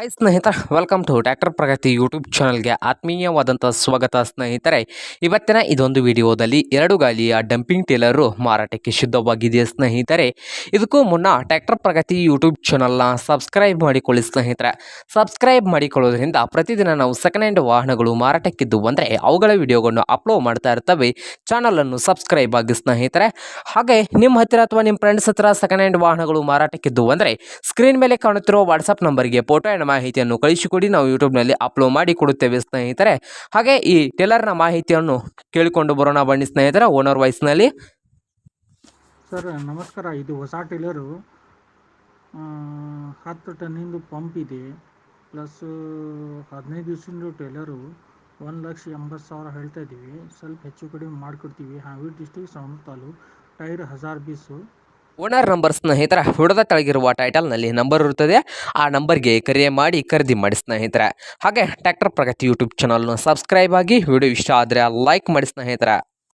Hi ಸ್ನೇಹಿತರ welcome to tractor Pragati YouTube ಚಾನಲ್ಗೆ ಆತ್ಮೀಯವಾದಂಥ ಸ್ವಾಗತ ಸ್ನೇಹಿತರೆ. ಇವತ್ತಿನ ಇದೊಂದು ವಿಡಿಯೋದಲ್ಲಿ ಎರಡು ಗಾಲಿಯ ಡಂಪಿಂಗ್ ಟೇಲರು ಮಾರಾಟಕ್ಕೆ ಸಿದ್ಧವಾಗಿದೆ ಸ್ನೇಹಿತರೆ? ಇದಕ್ಕೂ ಮುನ್ನ ಟ್ರ್ಯಾಕ್ಟರ್ ಪ್ರಗತಿ ಯೂಟ್ಯೂಬ್ ಚಾನಲ್ನ ಸಬ್ಸ್ಕ್ರೈಬ್ ಮಾಡಿಕೊಳ್ಳಿ ಸ್ನೇಹಿತರೆ. ಸಬ್ಸ್ಕ್ರೈಬ್ ಮಾಡಿಕೊಳ್ಳೋದ್ರಿಂದ ಪ್ರತಿದಿನ ನಾವು ಸೆಕೆಂಡ್ ಹ್ಯಾಂಡ್ ವಾಹನಗಳು ಮಾರಾಟಕ್ಕಿದ್ದು ಅಂದರೆ ಅವುಗಳ ವಿಡಿಯೋಗಳನ್ನು ಅಪ್ಲೋಡ್ ಮಾಡ್ತಾ ಇರ್ತವೆ. ಚಾನಲನ್ನು ಸಬ್ಸ್ಕ್ರೈಬ್ ಆಗಿ ಸ್ನೇಹಿತರೆ. ಹಾಗೆ ನಿಮ್ಮ ಹತ್ತಿರ ಅಥವಾ ನಿಮ್ಮ ಫ್ರೆಂಡ್ಸ್ ಹತ್ರ ಸೆಕೆಂಡ್ ಹ್ಯಾಂಡ್ ವಾಹನಗಳು ಮಾರಾಟಕ್ಕಿದ್ದು ಅಂದರೆ ಸ್ಕ್ರೀನ್ ಮೇಲೆ ಕಾಣುತ್ತಿರುವ ವಾಟ್ಸಪ್ ನಂಬರ್ಗೆ ಫೋಟೋ ಮಾಹಿತಿಯನ್ನು ಕಳಿಸಿಕೊಡಿ. ನಾವು ಯೂಟ್ಯೂಬ್ನಲ್ಲಿ ಅಪ್ಲೋಡ್ ಮಾಡಿ ಕೊಡುತ್ತೇವೆ ಸ್ನೇಹಿತರೆ. ಹಾಗೆ ಈ ಟೇಲರ್ನ ಮಾಹಿತಿಯನ್ನು ಕೇಳಿಕೊಂಡು ಬರೋಣ ಬನ್ನಿ ಸ್ನೇಹಿತರೆ, ಓನರ್ ವಾಯ್ಸ್ನಲ್ಲಿ ಸರ್, ನಮಸ್ಕಾರ. ಇದು ಹೊಸ ಟೇಲರು. ಹತ್ತು ಟನ್ನಿಂದು ಪಂಪ್ ಇದೆ. ಪ್ಲಸ್ ಹದಿನೈದು ದಿವಸದಿಂದ ಟೇಲರು ಒಂದು ಲಕ್ಷ ಎಂಬತ್ತು ಸಾವಿರ ಹೇಳ್ತಾ ಇದ್ದೀವಿ ಸ್ವಲ್ಪ ಹೆಚ್ಚು ಕಡಿಮೆ ಮಾಡಿಕೊಡ್ತೀವಿ. ಹಾವೇರಿ ಡಿಸ್ಟಿಕ್ ಸವಣ ತಾಲೂಕು ಟೈರ್ ಹಜಾರ್ ಬೀಸು. ಓನರ್ ನಂಬರ್ ಸ್ನೇಹಿತರ, ಹುಡದ ಕೆಳಗಿರುವ ಟೈಟಲ್ನಲ್ಲಿ ನಂಬರ್ ಇರುತ್ತದೆ. ಆ ನಂಬರ್ಗೆ ಕರೆ ಮಾಡಿ, ಖರೀದಿ ಮಾಡಿ ಸ್ನೇಹಿತರೆ. ಹಾಗೆ ಟ್ರ್ಯಾಕ್ಟರ್ ಪ್ರಗತಿ ಯೂಟ್ಯೂಬ್ ಚಾನಲ್ನ ಸಬ್ಸ್ಕ್ರೈಬ್ ಆಗಿ ವಿಡಿಯೋ ಇಷ್ಟ ಆದರೆ ಲೈಕ್ ಮಾಡಿ ಸ್ನೇಹಿತರೆ.